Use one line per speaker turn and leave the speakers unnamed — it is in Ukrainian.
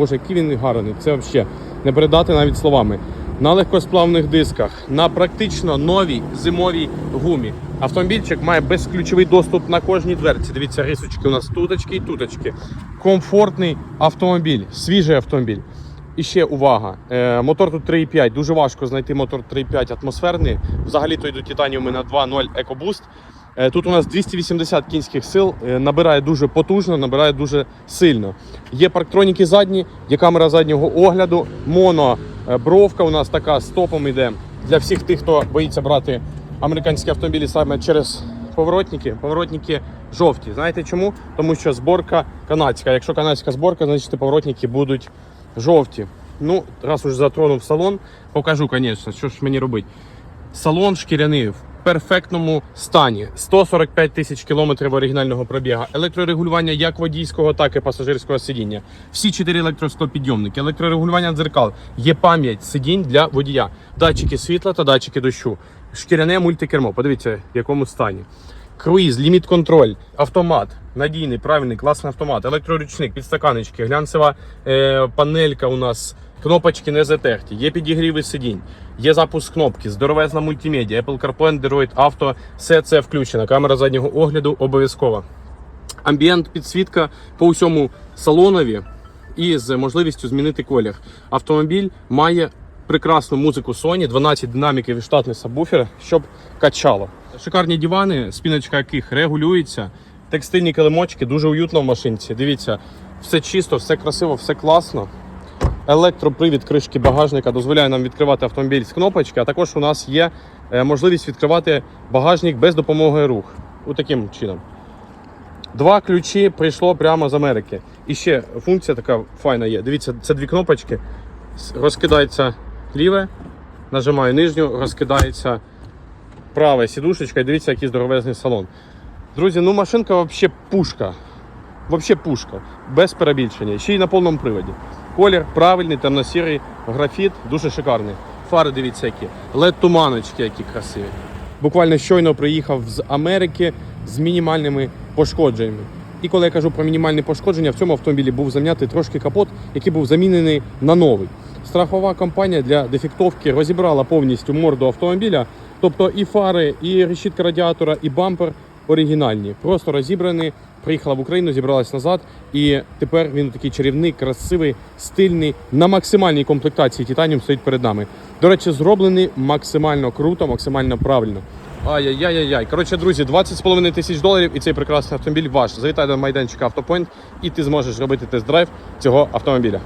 Боже, який він гарний. Це взагалі не передати навіть словами. На легкосплавних дисках, на практично новій зимовій гумі. Автомобільчик має безключовий доступ на кожній дверці. Дивіться, рисочки у нас туточки і туточки. Комфортний автомобіль, свіжий автомобіль. І ще увага. Е, мотор тут 3,5. Дуже важко знайти мотор 3,5 атмосферний. Взагалі то йдуть титаніуми на 2.0 EcoBoost. Е, Тут у нас 280 кінських сил, е, набирає дуже потужно, набирає дуже сильно. Є парктроніки задні, є камера заднього огляду, моно е, у нас така з топом йде для всіх тих, хто боїться брати американські автомобілі саме через поворотники. Поворотники жовті. Знаєте чому? Тому що зборка канадська. Якщо канадська зборка, значить поворотники будуть жовті. Ну, раз уже затронув салон, покажу, звісно, що ж мені робити. Салон шкіряний перфектному стані. 145 тисяч кілометрів оригінального пробігу. Електрорегулювання як водійського, так і пасажирського сидіння. Всі чотири електростопідйомники, електрорегулювання дзеркал. Є пам'ять сидінь для водія. Датчики світла та датчики дощу. Шкіряне мультикермо. Подивіться, в якому стані. Круїз, ліміт контроль, автомат, надійний, правильний, класний автомат, електроручник, підстаканечки, глянцева е, панелька у нас, кнопочки не затерті, є підігріви сидінь, є запуск кнопки, здоровезна мультимедіа, Apple CarPlay, Android Auto, все це включено. Камера заднього огляду обов'язкова. Амбієнт підсвітка по усьому салонові і з можливістю змінити колір. Автомобіль має прекрасну музику Sony, 12 динаміків і штатний сабвуфер, щоб качало. Шикарні дивани, спіночка яких регулюється, текстильні килимочки, дуже уютно в машинці. Дивіться, все чисто, все красиво, все класно. Електропривід кришки багажника дозволяє нам відкривати автомобіль з кнопочки, а також у нас є е, можливість відкривати багажник без допомоги рук. У таким чином. Два ключі прийшло прямо з Америки. І ще функція така файна є. Дивіться, це дві кнопочки. Розкидається ліве, нажимаю нижню, розкидається права сідушечка і дивіться, який здоровезний салон. Друзі, ну машинка взагалі пушка. Взагалі пушка. Без перебільшення. Ще й на повному приводі. Колір правильний, темно-сірий, графіт, дуже шикарний. Фари дивіться які. led туманочки, які красиві. Буквально щойно приїхав з Америки з мінімальними пошкодженнями. І коли я кажу про мінімальні пошкодження, в цьому автомобілі був зам'ятий трошки капот, який був замінений на новий. Страхова компанія для дефектовки розібрала повністю морду автомобіля, тобто і фари, і решітка радіатора, і бампер оригінальні, просто розібрані. Приїхала в Україну, зібралась назад, і тепер він такий чарівний, красивий, стильний, на максимальній комплектації Титаніум стоїть перед нами. До речі, зроблений максимально круто, максимально правильно. Ай-яй-яй-яй. Коротше, друзі, 20,5 тисяч доларів і цей прекрасний автомобіль ваш. Завітай до майданчика Автопоінт, і ти зможеш робити тест-драйв цього автомобіля.